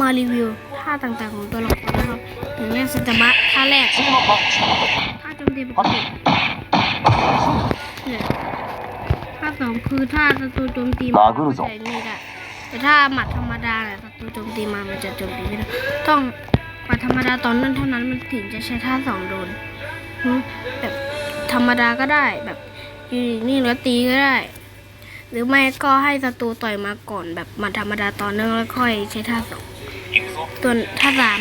มารีวิวท่าต่างๆของตัวละครนะครับอย่างแรกสตาร์บัท่าแรกท่าโจมตีปกติเนี่ยท่าสองคือท่าศัตรูโจมตีมาใช้ไม่ได้แต่ถ้าหมัดธรรมดาเนี่ยศัตรูโจมตีมามันจะโจมตีไม่ได้ต้องหมัดธรรมดาตอนนั้นเท่านั้นมันถึงจะใช้ท่าสองโดนแบบธรรมดาก็ได้แบบยืนนี่แล้วตีก็ได้ หรือไม่ก็ให้ศัตรูต่อยมาก่อนแบบหมัดธรรมดาตอนนึงแล้วค่อยใช้ท่าสอง ส่วนท่าสาม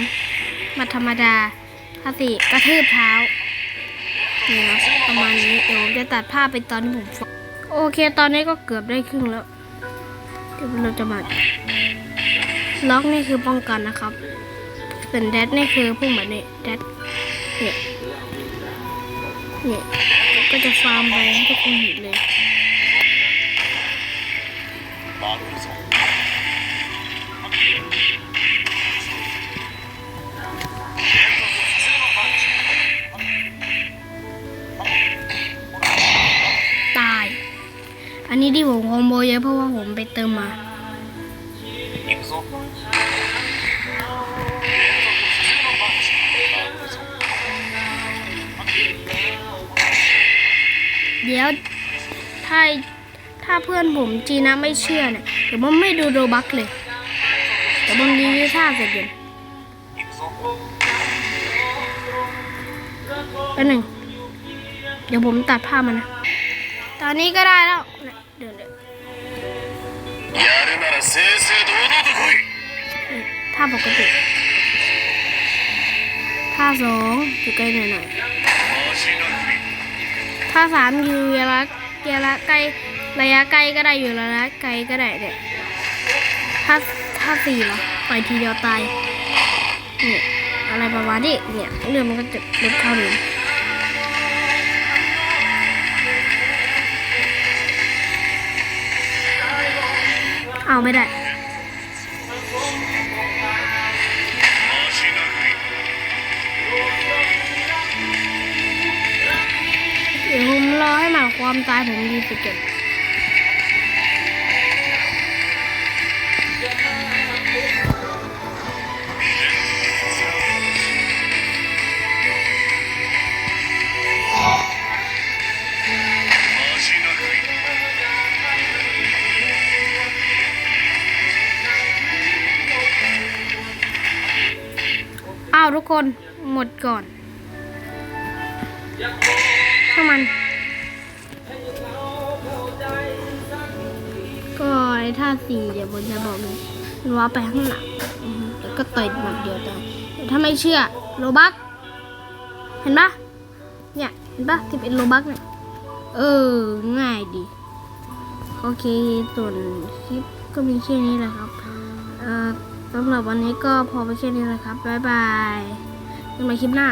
มัดธรรมดาท่าสี่กระทืบเท้านี่นะประมาณนี้เดี๋ยวผมจะตัดภาพไปตอนที่ผมฟังโอเคตอนนี้ก็เกือบได้ครึ่งแล้วเดี๋ยวเราจะมาล็อกนี่คือป้องกันนะครับ ส่วนแดดนี่คือพุ่งแบบนี้แดดเนี่ยเนี่ยก็จะฟาร์มไปให้ทุกคนเห็นเลย อันนี้ที่ผมคอมโบเยอะเพราะว่าผมไปเติมมาเดี๋ยวถ้าถ้าเพื่อนผมจีนะไม่เชื่อเนี่ยเดี๋ยวผมไม่ดูโรบักเลยเดี๋ยวผมรีวิวท่าเสร็จเดี๋ยวแป๊บหนึ่งเดี๋ยวผมตัดผ้ามานะ ตอนนี้ก็ได้แล้วเดินเดินท่าปกติท่าสองอยู่ใกล้หน่อยหน่อท่าสามอยู่ระยะระยะใกล้ระยะใกลก็ได้อยู่ระยะไกลก็ได้เนี่ยท่าท่าสี่เหรอปล่อยทีเดียวตายเนี่ยอะไรประมาณนี้เนี่ยเรื่องมันก็จะลดเท่าเดิ เอาไม่ได้ เดี๋ยวผมรอให้หมาความตายผมดีสเก็ตาวทุกคนหมดก่อนช่ามัน ก็ไอ้ท่าสี่เดี๋ยวผมจะบอกเลยมันว่าไปข้างหลังแล้วก็ต่อยหมัดเดียวตายแต่ถ้าไม่เชื่อโลบักเห็นปะเนี่ยเห็นปะที่เป็นโลบักเนี่ยเออ ง่ายดี โอเคส่วนคลิปก็มีแค่นี้แหละครับ เอ่อ สำหรับวันนี้ก็พอไปแค่นี้แหละครับ บ๊ายบายกันใหม่คลิปหน้า